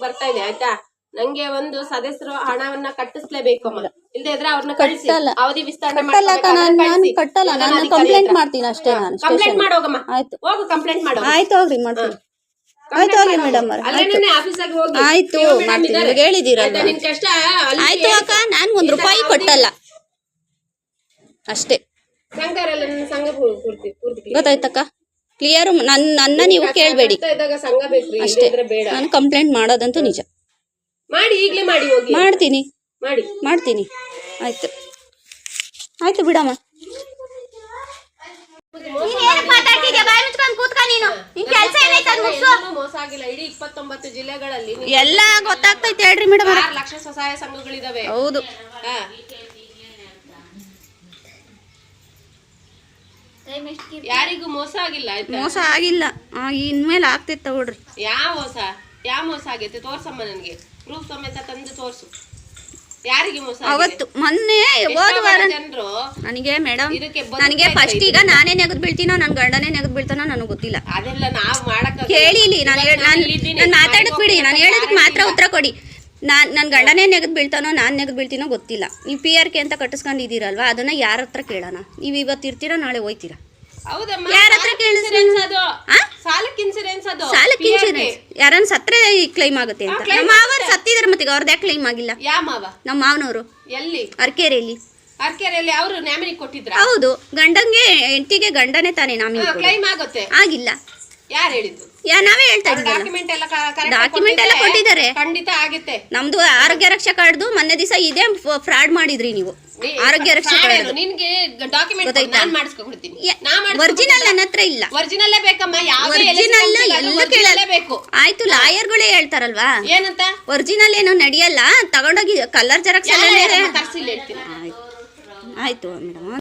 ಬರ್ತಾ ಇದೆ ಆಯ್ತಾ? ನಂಗೆ ಒಂದು ಸದಸ್ಯರು ಹಣವನ್ನ ಕಟ್ಟಿಸ್ಲೇಬೇಕು ಅಮ್ಮ ಇಲ್ಲದೆ ಇದ್ರೆ ಅವ್ರನ್ನ ಕಳಿಸಿ. ಕಟ್ಟಲ್ಲ. ಅವಧಿ ವಿಸ್ತರಣೆ ಕಟ್ಟಲ್ಲ ಅಕ್ಕ, ನಾನ್- ನಾನ್ ಕಟ್ಟಲ್ಲ. ನಾನು complaint ಮಾಡ್ತೀನಿ ಅಷ್ಟೇ ನಾನು ಕಂಪ್ಲೇಂಟ್ station. ಮಾಡೋಗಮ್ಮ. ಆಯ್ತು. ಹೋಗು ಕಂಪ್ಲೇಂಟ್ ಮಾಡೋ ಆಯ್ತು ಹೋಗ್ರಿ ಮಾಡ್ತೀನಿ. ಆಯ್ತು ಹೋಗಿ ಮೇಡಮ್ ಅವ್ರೆ. ಅಲ್ಲೇನೆ ಆಫೀಸಾಗಿ ಹೋಗಿ. ಆಯ್ತು, ಇವ್ರು madam ಮಾಡ್ತೀನಿ. ಇದ್ದಾರೆ. ಇವಾಗ ಹೇಳಿದ್ದೀರಲ್ವಾ? ಆಯ್ತಾ, ನಿನ್ ಕಷ್ಟ ಅಲ್ಲಿ ಆಯ್ತು ಅಕ್ಕ ನಾನು ಒಂದ್ ರೂಪಾಯಿ ಕೊಟ್ಟಲ್ಲ. ಅಷ್ಟೇ. ಸಂಘರೆಲ್ಲ ನನ್ನ ಸಂಘ ಪೂ- ಪೂರ್ತಿ ಪೂರ್ತಿ ಗೊತ್ತಾಯ್ತಕ್ಕ? ಕ್ಲಿಯರ್ ನನ್ನ ನನ್ನ ನೀವು ಕೇಳಬೇಡಿ. ಇದ್ದಾಗ ಸಂಘ ಬೇಕ್ರಿ ಅಷ್ಟೇ. ಇದ್ರೆ ಬೇಡ. ನಾನು ಕಂಪ್ಲೇಂಟ್ ಮಾಡೋದಂತೂ ನಿಜ. ಮಾಡಿ ಈಗಲೇ ಮಾಡಿ ಹೋಗಿ. ಮಾಡ್ತೀನಿ. ಮಾಡಿ. ಮಾಡ್ತೀನಿ. ಆಯ್ತು. ಆಯ್ತು ಬಿಡಮ್ಮ. ಎಲ್ಲೂ ಮೋಸ ಆಗಿಲ್ಲ. ಇಡೀ ಇಪ್ಪತ್ತೊಂಬತ್ತು ಜಿಲ್ಲೆಗಳಲ್ಲಿ ನೀವು ಎಲ್ಲ ಗೊತ್ತಾಗ್ತೈತೆ ಹೇಳ್ರಿ ಮೇಡಮ್ ಆರು ಲಕ್ಷ ಸ್ವಸಹಾಯ ಸಂಘಗಳಿದಾವೆ. ಹೌದು. ಹಾ. ಯಾರಿಗೂ ಮೋಸ ಆಗಿಲ್ಲ ಆಯ್ತಾ? ಮೋಸ ಆಗಿಲ್ಲ. ಆ, ಇನ್ಮೇಲೆ ಆಗ್ತೈತೆ ತಗೊಳ್ರಿ. ಯಾವ ಮೋಸ? ಯಾವ ಮೋಸ ಆಗೈತೆ? ತೋರ್ಸಮ್ಮ ನನಗೆ. ಪ್ರೂಫ್ ಸಮೇತ ತಂದು ತೋರ್ಸು. ಯಾರಿಗೆ ಮೋಸ ಅವತ್ತು ಮೊನ್ನೆ ಹೋದ ವಾರ ಜನರು ನನಗೆ ಮೇಡಮ್ ಇದಕ್ಕೆ ನನಗೆ ಫಸ್ಟ್ ಈಗ ನಾನೇ ನೆಗದ್ ಬೀಳ್ತೀನೋ ನನ್ನ ಗಂಡನೇ ನೆಗದ್ ಬೀಳ್ತಾನೋ ನನಗೆ ಗೊತ್ತಿಲ್ಲ. ಅದೆಲ್ಲ ನಾವ್ ಮಾಡಕ್ ಕೇಳಿಲಿ ನಾನು ನಾನು ನಾನು ಮಾತಾಡಕ್ ಬಿಡಿ ನಾನು ಹೇಳೋದಕ್ಕೆ ಮಾತ್ರ ಉತ್ತರ ಕೊಡಿ. ನಾನು ನನ್ನ ಗಂಡನೇ ನೆಗೆದು ಬೀಳ್ತಾನೋ ನಾನು ನೆಗೆದು ಬೀಳ್ತೀನೋ ಗೊತ್ತಿಲ್ಲ. ನೀವು ಪಿ ಆರ್ ಕೆ ಅಂತ ಕಟ್ಟಿಸ್ಕೊಂಡಿದ್ದೀರಲ್ವಾ? ಅದನ್ನ ಯಾರ ಹತ್ರ ಕೇಳೋಣ? ನೀವು ಇವತ್ತು ಇರ್ತೀರಾ ನಾಳೆ ಹೋಯ್ತೀರಾ? ಹೌದಮ್ಮ ಯಾರ್ ಹತ್ರ ಕೇಳಿಸ್ರಿ? ಅದು. ಆ? ಸಾಲಕ್ಕೆ ಇನ್ಸೂರೆನ್ಸ್ ಅದು. ಸಾಲಕ್ಕೆ PRK. ಯಾರನ್ನ ಸತ್ರೆ ಕ್ಲೈಮ್ ಆಗುತ್ತೆ ಅಂತ. ನಮ್ಮ ಮಾವರು ಸತ್ತಿದಾರೆ ಮತ್ತೆ ಅವ್ರದ್ದು ಯಾಕೆ ಕ್ಲೈಮ್ ಆಗಿಲ್ಲ? ಯಾ ಮಾವ? ನಮ್ಮ ಮಾವನವರು. ಎಲ್ಲಿ? ಅರ್ಕೇರಿಯಲ್ಲಿ. ಅರ್ಕೆರೆಯಲ್ಲಿ ಅವರು ನ್ಯಾಮಿನಿ ಕೊಟ್ಟಿದ್ರು? ಹೌದು. ಗಂಡಂಗೆ ಹೆಂಡತಿಗೆ ಗಂಡನೇ ತಾನೇ ನಾಮಿನಿ ಕ್ಲೈಮ್ ಆಗುತ್ತೆ. ಆಗಿಲ್ಲ. ಯಾರು ಹೇಳಿದ್ದು? ಯಾ ನಾವೇ ಹೇಳ್ತಾ ಇದ್ದೀವಲ್ಲ. ಡಾಕ್ಯುಮೆಂಟ್ ಎಲ್ಲ Document ಎಲ್ಲ ಕೊಟ್ಟಿದ್ದಾರೆ. ಖಂಡಿತ ಆಗುತ್ತೆ. ನಮ್ದು ಆರೋಗ್ಯ ರಕ್ಷಾ ಕಾರ್ಡ್ದು ಮೊನ್ನೆ ದಿವಸ ಇದೇ ಫ್ರಾಡ್ ಮಾಡಿದ್ರಿ ನೀವು. ಆರೋಗ್ಯ ರಕ್ಷಾ ಕಾರ್ಡ್? ನಿನ್ಗೆ ಡಾಕ್ಯುಮೆಂಟ್? ನಾನ್ ಮಾಡಿಸ್ಕೊಡ್ತೀನಿ ಒರಿಜಿನಲ್ ನನ್ನ ಹತ್ರ ಇಲ್ಲ. ಒರಿಜಿನಲ್ ಬೇಕಮ್ಮ. ಯಾವುದೇ ಒರಿಜಿನಲ್ ಎಲ್ಲ ಕೇಳಲ್ಲ. ಬೇಕು. ಆಯ್ತು ಲಾಯರ್ಗಳೇ ಹೇಳ್ತಾರಲ್ವಾ? ಏನಂತ? ಒರಿಜಿನಲ್ ಏನು ನಡೆಯಲ್ಲ? ತಗೊಂಡೋಗಿ ಕಲರ್ ಜೆರಾಕ್ಸ್ ಎಲ್ಲ ತರ್ಸಿಲ್ಲ ಹೇಳ್ತೀನಿ. ಆಯ್ತು. ಆಯ್ತು ಮೇಡಮ್.